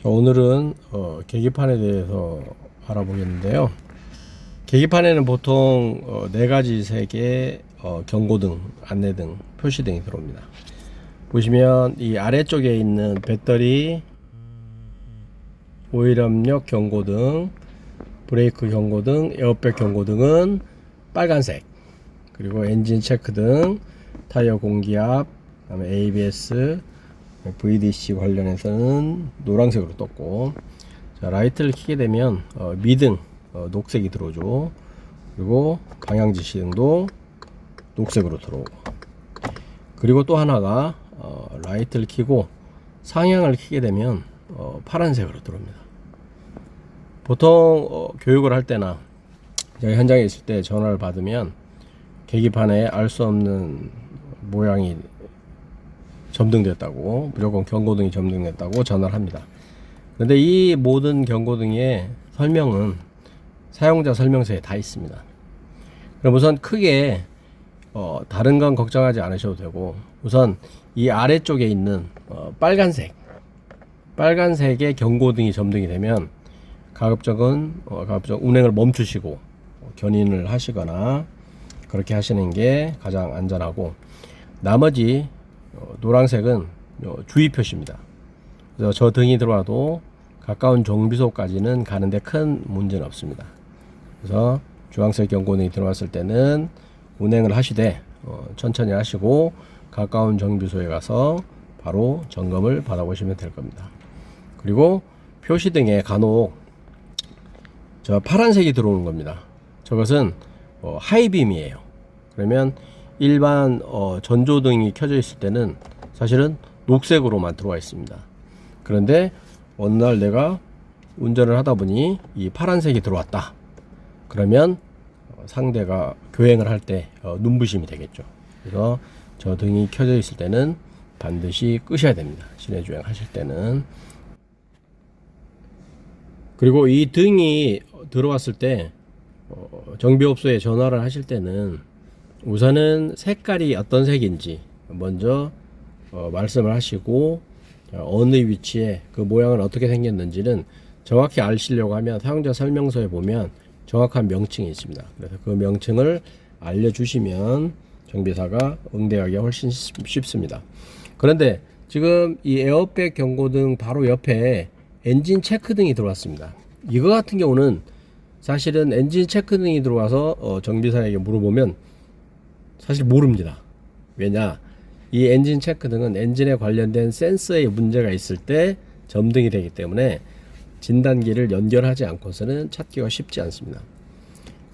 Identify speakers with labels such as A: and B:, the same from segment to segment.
A: 자, 오늘은 어, 계기판에 대해서 알아보겠는데요. 계기판에는 보통 어, 네 가지 색의 어, 경고등, 안내등, 표시등이 들어옵니다. 보시면 이 아래쪽에 있는 배터리, 오일 압력 경고등, 브레이크 경고등, 에어백 경고등은 빨간색. 그리고 엔진 체크 등, 타이어 공기압, 그다음에 ABS, VDC 관련해서는 노란색으로 떴고 자, 라이트를 켜게 되면 어, 미등 어, 녹색이 들어오죠. 그리고 방향 지시등도 녹색으로 들어오고. 그리고 또 하나가 어, 라이트를 켜고 상향을 켜게 되면 어, 파란색으로 들어옵니다. 보통 어, 교육을 할 때나 제가 현장에 있을 때 전화를 받으면 계기판에 알 수 없는 모양이 점등됐다고 무조건 경고등이 점등됐다고 전화를 합니다. 그런데 이 모든 경고등의 설명은 사용자 설명서에 다 있습니다. 그럼 우선 크게 어, 다른 건 걱정하지 않으셔도 되고 우선 이 아래쪽에 있는 어, 빨간색 빨간색의 경고등이 점등이 되면 가급적은 어, 가급적 운행을 멈추시고 어, 견인을 하시거나 그렇게 하시는 게 가장 안전하고 나머지 어, 노란색은 어, 주의 표시입니다. 그래서 저 등이 들어와도 가까운 정비소까지는 가는데 큰 문제는 없습니다. 그래서 주황색 경고등이 들어왔을 때는 운행을 하시되 어, 천천히 하시고 가까운 정비소에 가서 바로 점검을 받아보시면 될 겁니다. 그리고 표시등에 간혹 저 파란색이 들어오는 겁니다. 저것은 어, 하이빔이에요. 그러면 일반 어, 전조등이 켜져 있을 때는 사실은 녹색으로만 들어와 있습니다. 그런데 어느 날 내가 운전을 하다 보니 이 파란색이 들어왔다. 그러면 어, 상대가 교행을 할때 어, 눈부심이 되겠죠. 그래서 저 등이 켜져 있을 때는 반드시 끄셔야 됩니다. 시내 주행 하실 때는. 그리고 이 등이 들어왔을 때 어, 정비업소에 전화를 하실 때는 우선은 색깔이 어떤 색인지 먼저 어, 말씀을 하시고 어, 어느 위치에 그 모양은 어떻게 생겼는지는 정확히 아시려고 하면 사용자 설명서에 보면 정확한 명칭이 있습니다. 그래서 그 명칭을 알려주시면 정비사가 응대하기 훨씬 쉽- 쉽습니다. 그런데 지금 이 에어백 경고등 바로 옆에 엔진 체크등이 들어왔습니다. 이거 같은 경우는 사실은 엔진 체크 등이 들어와서 어, 정비사에게 물어보면 사실 모릅니다. 왜냐? 이 엔진 체크 등은 엔진에 관련된 센서에 문제가 있을 때 점등이 되기 때문에 진단기를 연결하지 않고서는 찾기가 쉽지 않습니다.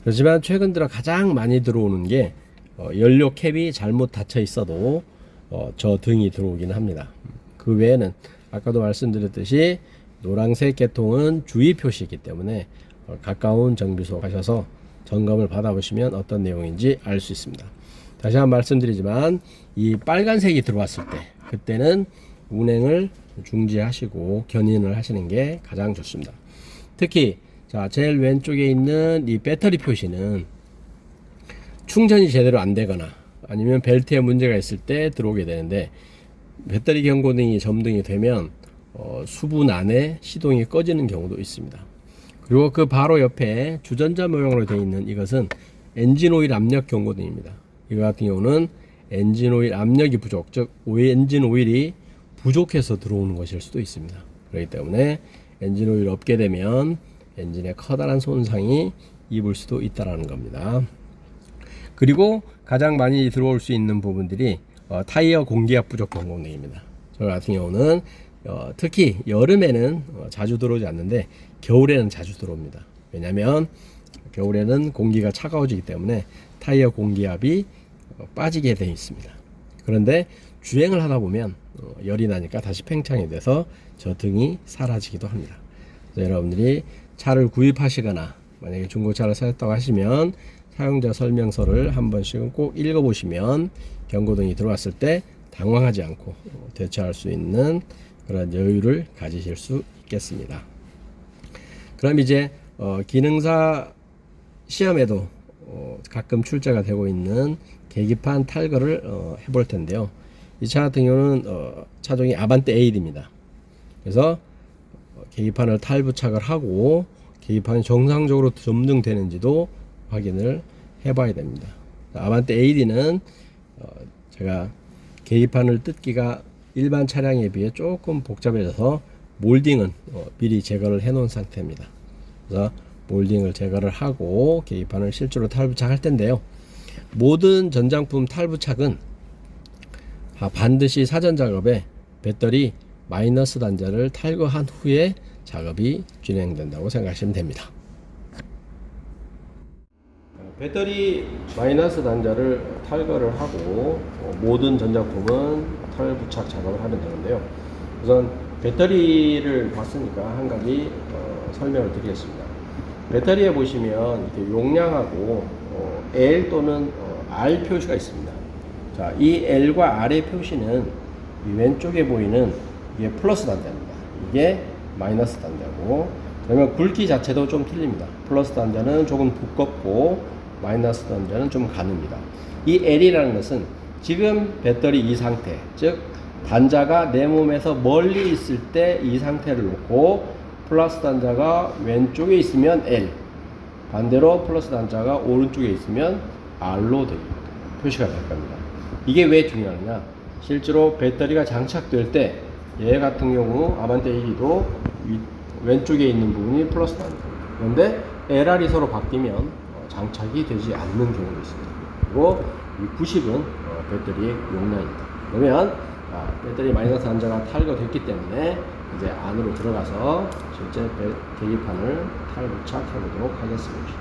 A: 그렇지만 최근 들어 가장 많이 들어오는 게 어, 연료 캡이 잘못 닫혀 있어도 어, 저 등이 들어오기는 합니다. 그 외에는 아까도 말씀드렸듯이 노란색 계통은 주의 표시이기 때문에 어, 가까운 정비소 가셔서 점검을 받아보시면 어떤 내용인지 알 수 있습니다. 다시 한번 말씀드리지만 이 빨간색이 들어왔을 때 그때는 운행을 중지하시고 견인을 하시는 게 가장 좋습니다. 특히 자 제일 왼쪽에 있는 이 배터리 표시는 충전이 제대로 안 되거나 아니면 벨트에 문제가 있을 때 들어오게 되는데 배터리 경고등이 점등이 되면 어, 수분 안에 시동이 꺼지는 경우도 있습니다. 그리고 그 바로 옆에 주전자 모형으로 되어 있는 이것은 엔진 오일 압력 경고등입니다. 이거 같은 경우는 엔진 오일 압력이 부족, 즉 엔진 오일이 부족해서 들어오는 것일 수도 있습니다. 그렇기 때문에 엔진 오일 없게 되면 엔진에 커다란 손상이 입을 수도 있다라는 겁니다. 그리고 가장 많이 들어올 수 있는 부분들이 어, 타이어 공기압 부족 경고등입니다. 저 같은 경우는 어, 특히 여름에는 어, 자주 들어오지 않는데 겨울에는 자주 들어옵니다. 왜냐하면 겨울에는 공기가 차가워지기 때문에 타이어 공기압이 어, 빠지게 되어 있습니다. 그런데 주행을 하다 보면 어, 열이 나니까 다시 팽창이 돼서 저 등이 사라지기도 합니다. 여러분들이 차를 구입하시거나 만약에 중고차를 사셨다고 하시면 사용자 설명서를 한 번씩은 꼭 읽어보시면 경고등이 들어왔을 때 당황하지 않고 어, 대처할 수 있는 그런 여유를 가지실 수 있겠습니다. 그럼 이제 어, 기능사 시험에도 어, 가끔 출제가 되고 있는 계기판 탈거를 어, 해볼 텐데요. 이 차 같은 경우는 어, 차종이 아반떼 에일입니다. 그래서 어, 계기판을 탈부착을 하고 계기판이 정상적으로 점등되는지도 확인을 해봐야 됩니다. 아반떼 AD는 어, 제가 계기판을 뜯기가 일반 차량에 비해 조금 복잡해져서 몰딩은 어, 미리 제거를 해 놓은 상태입니다. 그래서 몰딩을 제거를 하고 계기판을 실제로 탈부착할 텐데요. 모든 전장품 탈부착은 아, 반드시 사전 작업에 배터리 마이너스 단자를 탈거한 후에 작업이 진행된다고 생각하시면 됩니다. 배터리 마이너스 단자를 탈거를 하고 어, 모든 전자품은 탈 부착 작업을 하면 되는데요. 우선 배터리를 봤으니까 한 가지 어, 설명을 드리겠습니다. 배터리에 보시면 이렇게 용량하고 어, L 또는 어, R 표시가 있습니다. 자, 이 L과 R의 표시는 이 왼쪽에 보이는 이게 플러스 단자입니다. 이게 마이너스 단자고 그러면 굵기 자체도 좀 틀립니다. 플러스 단자는 조금 두껍고 마이너스 단자는 좀 가늡니다. 이 L이라는 것은 지금 배터리 이 상태, 즉 단자가 내 몸에서 멀리 있을 때 이 상태를 놓고 플러스 단자가 왼쪽에 있으면 L, 반대로 플러스 단자가 오른쪽에 있으면 R로 되게 표시가 될 겁니다. 이게 왜 중요하냐? 실제로 배터리가 장착될 때 얘 같은 경우 아반떼 1도 왼쪽에 있는 부분이 플러스 단자. 그런데 LR이 서로 바뀌면 어, 장착이 되지 않는 경우도 있습니다. 그리고 이 90은 어, 배터리의 용량입니다. 그러면 아, 배터리 마이너스 단자가 탈거됐기 때문에 이제 안으로 들어가서 실제 배- 계기판을 탈부착해 보도록 하겠습니다.